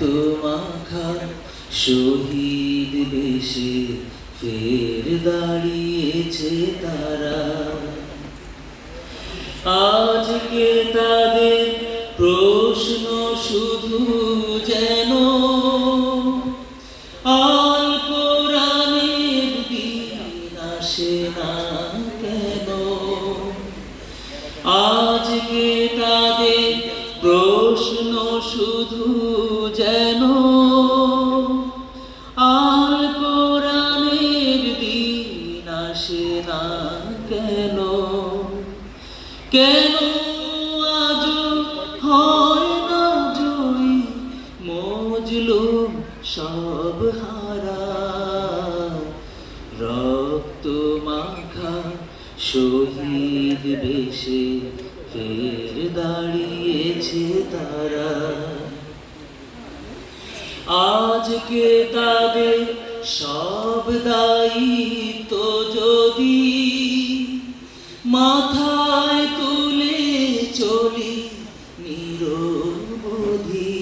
রক্ত মাখা শহীদ বেশে ফের দাঁড়িয়েছে তারা। আজকে তাদের প্রশ্ন শুধু যেন আল কোরআনের দিন আসে না কেন? আজকে তাদের যেন আল কোরআনের দিন আসে না কেন? কেন আজ হয় না জয়ী মজলু সব হারা? রক্ত মাখা শহীদ বেশে ফের দাঁড়িয়েছে তারা। আজকে তাদের সব দায়িত্ব যদি মাথায় তুলে চলি নিরবধি।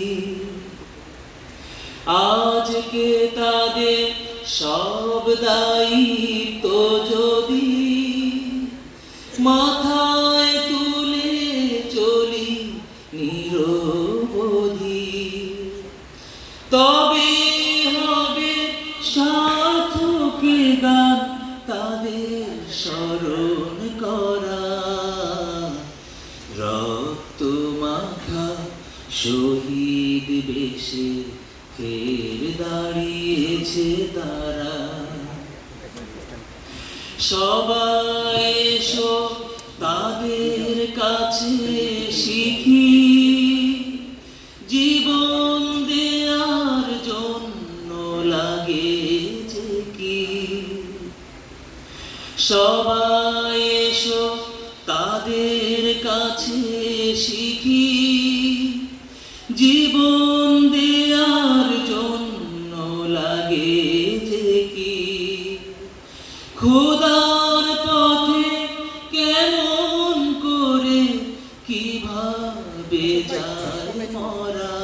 আজকে তাদের সব দায়িত্ব যদি মাথায় তুলে চলি নিরবধি। তবে গান তাদের স্মরণ করা রক্ত মাখা শহীদ বেশে ফের দাঁড়িয়েছে তারা। সবাই এসো তাদের কাছে শিখি। জীবন সবাই এসো তাদের কাছে শিখি। জীবন দেয়ার জন্য লাগে যে কি? খোদার পথে কেমন করে কীভাবে যায় মরা?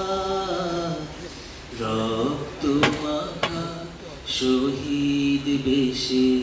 রক্ত মাখা শহীদ বেশে